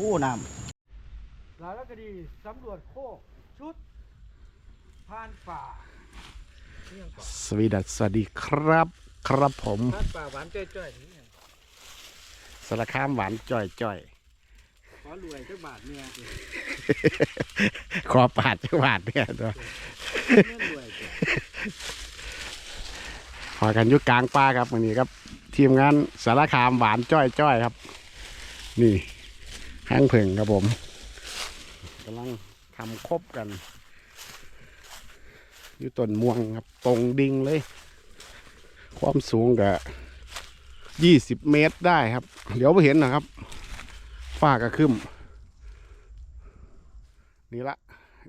โอ้น้สารคดีสำรวจโคกชุดพานป่าเรื่องป่าสวีดัสสวัสดีครับ ครับผมพานป่าหวานจ้อยๆนี่สารคามหวานจ่อยจ่อยขอรวยจักบาทเนี่ยสิขอปาดจังหวัดเนี่ยตัวเงินรวยจ้ะพอกันอยุกกลางป่าครับวันนี้ครับ ทีมงานสารคามหวานจ้อยจ้อยครับ นี่ ห้างเพิ่งครับผมกำลังทำครบกัน อยู่ต้นม่วงครับตรงดิ่งเลย ความสูงกับยี่สิบเมตรได้ครับ เดี๋ยวไปเห็นนะครับฝ้ากระขึ้มนี่ละ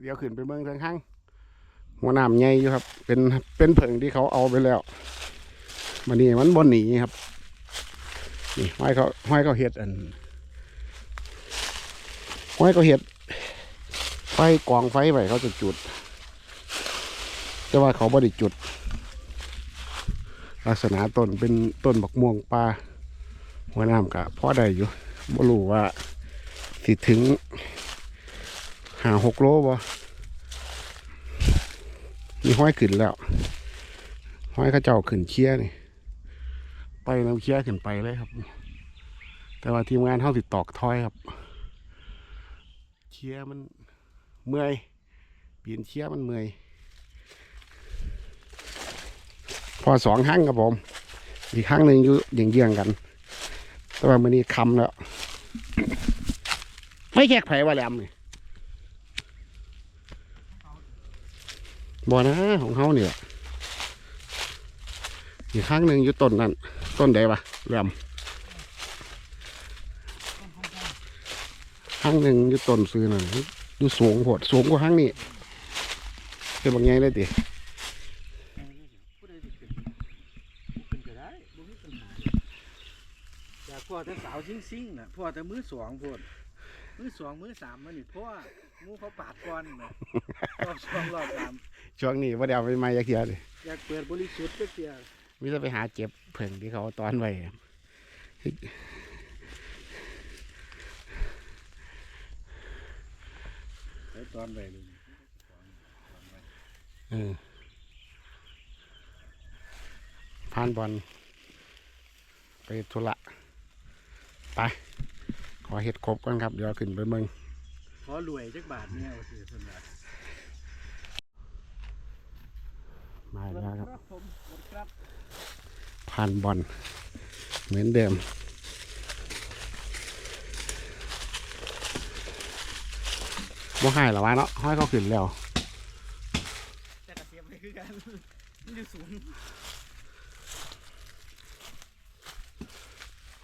เดี๋ยวขึ้นไปเมืองทางข้างหัวหน้ำใหญ่อยู่ครับ เป็นเป็นเผิงที่เขาเอาไปแล้วมันนี่มันบนหนีครับนี่ห้อยเขาห้อยเขาเห็ดอัน ห้อยเขาเห็ดไฟกองไฟไว้เขาจะจุด แต่ว่าเขาบ่ได้จุด ลักษณะต้นเป็นต้นบักม่วงปลาหัวน้ำกะพอได้อยู่บ่รู้ว่าสิถึงหาหกโลบ่มีห้อยขึ้นแล้ว ห้อยข้าเจ้าขึ้นเคี้ยนี่ ไปน้ำเคี้ยขึ้นไปเลยครับ แต่ว่าทีมงานเท่าติดตอกถ้อยครับ เคียมันเมื่อยปีนเคียมันเมื่อยพอสองครั้งครับผม อีกครั้งหนึ่งอยู่เยี่ยงๆกัน แต่ว่ามันนี้คำแล้วไม่แขกไผ่ว่าแหลมนี่บ่นะของเขาเนี่ยอีกครั้งหนึ่งอยู่ต้นนั้นต้นใดวะแหลม รั้งหนึ่งอยู่ต้นซื้อนั่นอยู่สูงโหดสูงกว่าครั้งนี้เป็นบางไงเลยติผู้ใดสิขึ้นขึ้นก็ได้บ่มีปัญหาอยากพ่อแต่สาวซิ่งๆน่ะพ่อแต่มือสองพ่นมือสองมือสามมันนี่พ่อหมูเขาปาดก่อนนะรอบสองรอบสามช่วงนี้ว่าเดี๋ยวไปไม่ยักเทียเลยอยากเปิดบริสุทธิ์ก็เสียมิจะไปหาเจ็บเพิ่งที่เขาเอาตอนไว้ ไอ้ ตอนไปเลยเออพานบอลไปธุระไปขอเห็ดครบก่อนครับ เดี๋ยวขึ้นไปเมืองขอรวยจักบาทเนี่ยว่าสิเพิ่นว่ามาแล้วครับผมครับพานบอลเหมือนเดิม บ่ให้หรอวะเนาะห้อยเขาขึ้นแล้วแต่กระเทียมไม่คือกันมันอยู่สูง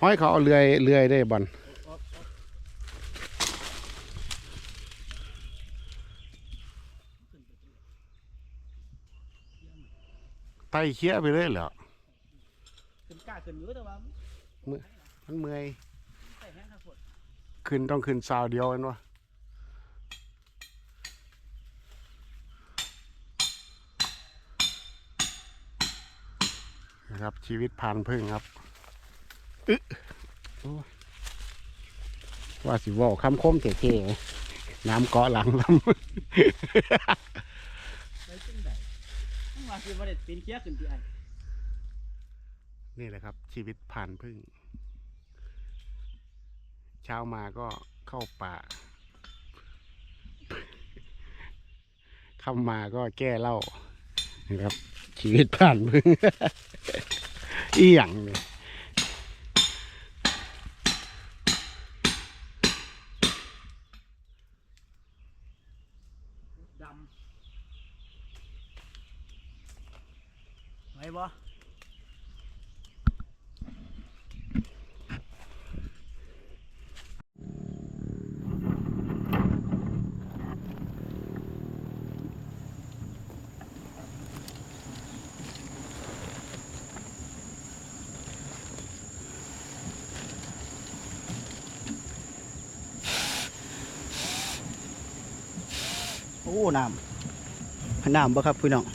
ห้อยเขาเอาเลื่อยเลื่อยได้บอลไต่เคี้ยไปเลยเหรอขึ้นกล้าขึ้นอยู่แต่ว่ามันเมื่อยใส่แห้งข้าวโพดขึ้นต้องขึ้นซาวเดียวกันวะ นะครับ ชีวิตผ่านพึ่งครับอึ๊ะโอ้ยว่าสิเว่าคำคมเท่ๆน้ำเกาะหลังลได้จังไดมึงว่าสิบ่ได้ปีนเกี้ยขึ้นที่อันำนี่แหละครับ ชีวิตผ่านพึ่ง เช้ามาก็เข้าป่าเข้ามาก็แก้เหล้านะครับ ชีวิตผ่านพึ่งอีหยังเนี่ย โอ้น้ำน้ำบ่ครับพี่น้อง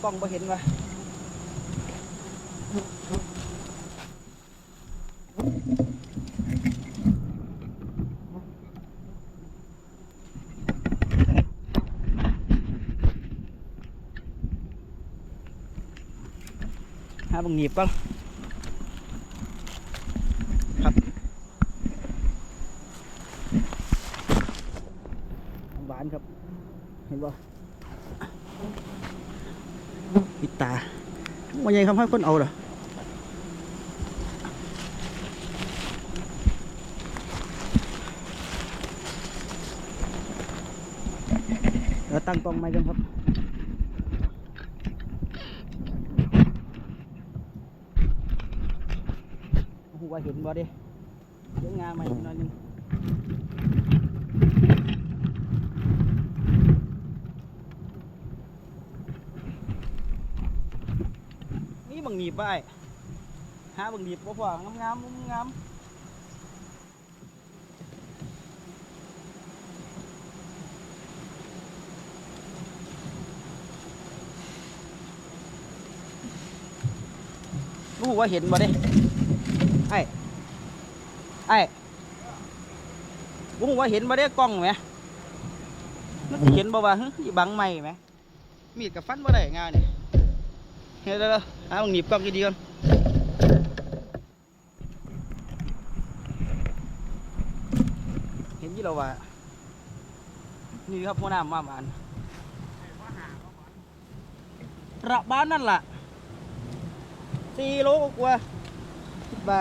แล้วกล้องบ่เห็นวะหาบังหนีบก่อนครับหวานครับ เห็นบ่ปิดตา วันยังคำให้คนเอาเหรอเดี๋ยวตั้งกล้องไหมกันครับโอ้โหว่าเห็นบ่ด้เดี๋ยวงาใหม่อีกหน่อยนึง บังหนีบไปหาบังหนีบบ่พองามงามๆงามรู้ว่าเห็นบ่เด้ไอ้ไอ้ผมว่าเห็นมาได้กล้องไหมมันเห็นบ่ว่าฮึบังไม่ไหมมีดกับฟันบ่ได้งานเนี่ย เฮ้ยแล้วๆหาวหนีบกล้องดีๆก่อนเห็นยี่เราว่า นี่ครับหัวหน้ามาบานระบ้านนั่นล่ะสี่โลกว่าคิดว่า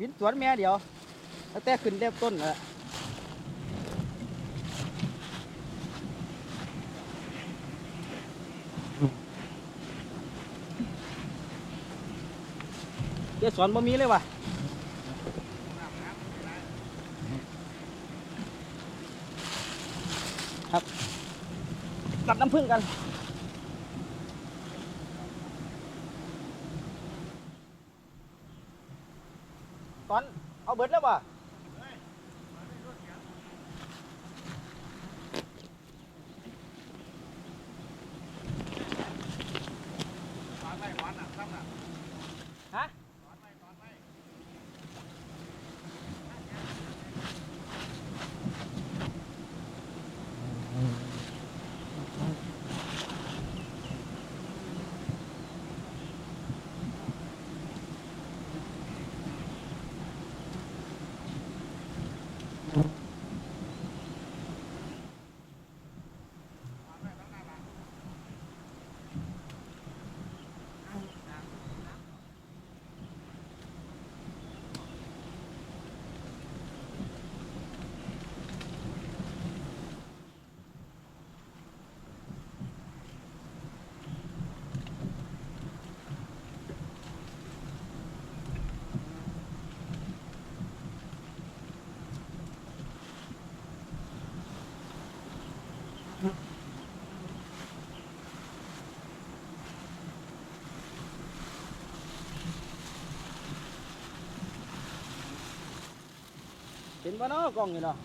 วินสวนแม่เดียวตั้งแต่ขึ้นเรียบต้นแล้วเดี๋ยวสอนบ่มีเลยว่ะครับกับน้ำผึ้งกัน ตอนเอาเบิดแล้วบ่ 음. เห็นป่ะเนาะกล้องอยู่เนาะ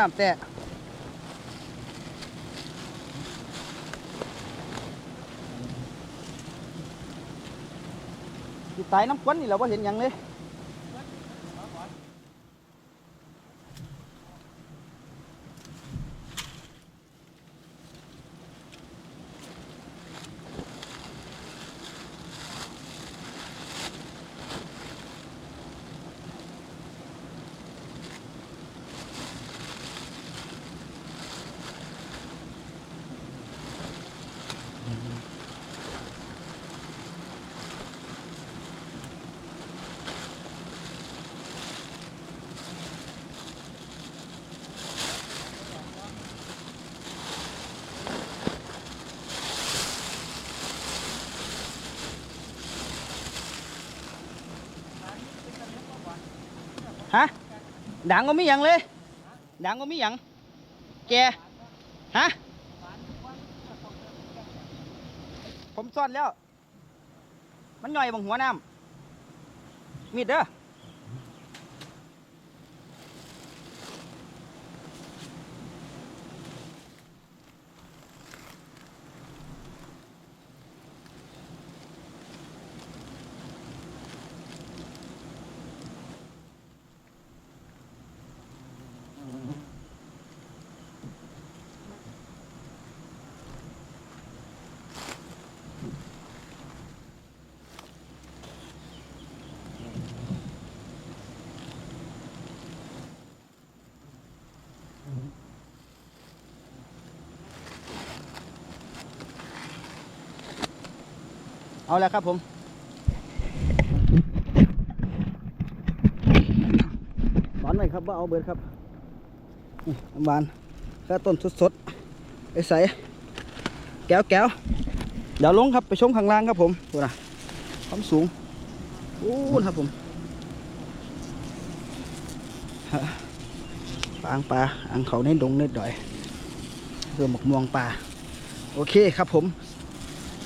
น้ำแต่สิตายน้ำควันนี่เราไ่เห็นยังเลย ฮะ ดังก็ไม่ยังเลยดังก็ไม่ยังแกฮะผมซ่อนแล้ว มันย่อยบังหัวน้ำมีดเด้อ เอาแล้วครับผมบานไหมครับว่าเอาเบิดครับบานแค่ต้นสดๆไปใส่แก้วแก้วเดี๋ยวลงครับไปชมข้างล่างครับผมดูนะความสูงโอ้ครับผมฮะปางปลาอังเขาในดงในดอยเรือหมกม่วงปลาโอเคครับผม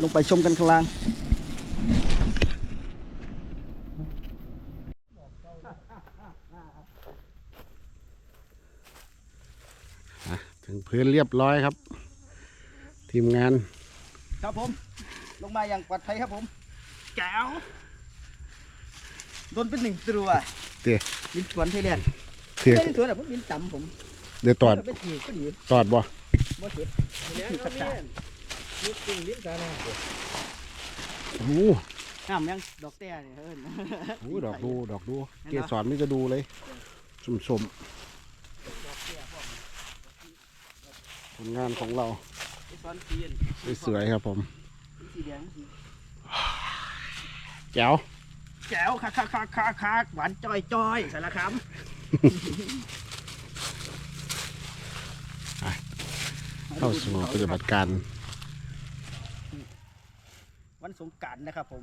ลงไปชมกันข้างล่าง พื้นเรียบร้อยครับ ทีมงาน ครับผม ลงมาอย่างปลอดภัยครับผมแก้วโดนเป็นหนึ่งตัวเตี๋ยบินสวนไทยแลนด์เตี๋ยไม่ได้สวนแต่ผมบินต่ำผมเดี๋ยวตอดเป็นทีก็ดีตอดบ่บ่เห็ดเลี้ยงเขาเนี่ยลูกกุ้งลิ้นตาหน้าเด้อโอ้โหน้ำยังดอกแต่เนี่ยเอิ้นโอ้โหดอกดูดอกดู เกสรไม่จะดูเลยสมๆ ผลงานของเราไอ้สวนเทียนสวยๆครับผมสีแดงสีแจ๋วแก้วคักคักคักคักคักหวานจ้อยจ้อยสารคามเข้าสู่ปฏิบัติการ วันสงกรารนะครับผม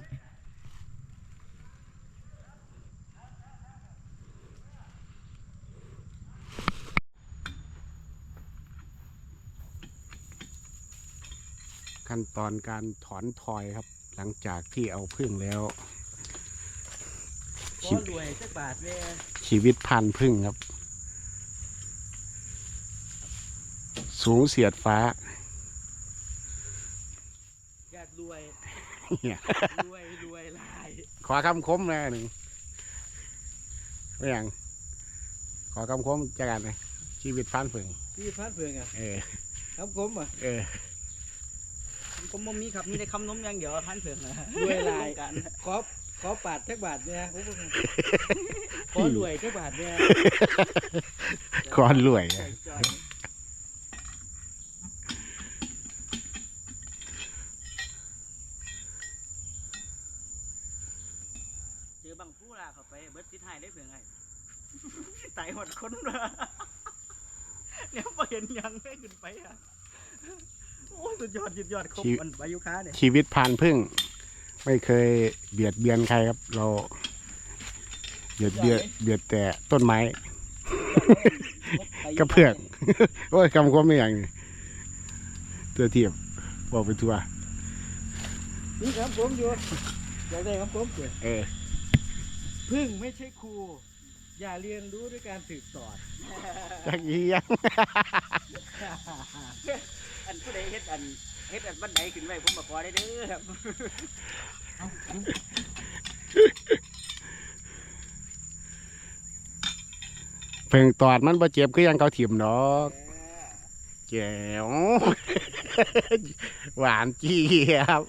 ขั้นตอนการถอนทอยครับ หลังจากที่เอาพึ่งแล้วก็ชีรวยสักบาทเว้ยชีวิตพันพึ่งครับ สูงเสียดฟ้า อยากรวยเนี่ยรวยรวยหลาย ขอคำคมเลยหนึ่งไม่ยังขอคำคมจากกันเลยชีวิตพันพึ่งพี่พัดเพื่องอะเออครับผมอะเออ ผมบ่มีครับมีแต่คำนมอย่างเดียวท่านเผื่อนะรวยหลายกันขอขอปาดจักบาทเนี่ยโอ้โหขอรวยจักบาทเนี่ยก้อนรวยจ้อยจ้อยเจอบังผู้ลาเข้าไปเบิดติดหายได้เผื่อไงตายหมดคนเลยเนี่ยพอเห็นหยังไม่ขึ้นไปอะ โอ้ยสุดยอดสุดยอดครบมันใบยุค้าเนี่ยชีวิตพันพึ่ง ไม่เคยเบียดเบียนใครครับ เราเบียดเบียดเบียดแต่ต้นไม้ กระเพื่อกโอ้ยคำคมไม่อย่างนี้ตัวเทียบบอกไปทัวนี่ครับผมอยู่อยากได้ครับผมเกิดเออ พึ่งไม่ใช่ครู อย่าเลี้ยงรู้ด้วยการถือสอด จักอีหยัง อันผู้ใดเฮ็ดอันเฮ็ดอันบันไดขึ้นไว้ผมมาขอได้เด้อครับเพิ่งตอดมันบ่เจ็บคือหยังเขาถิ่มดอกแจ๋ว หวานเจี๊ยบ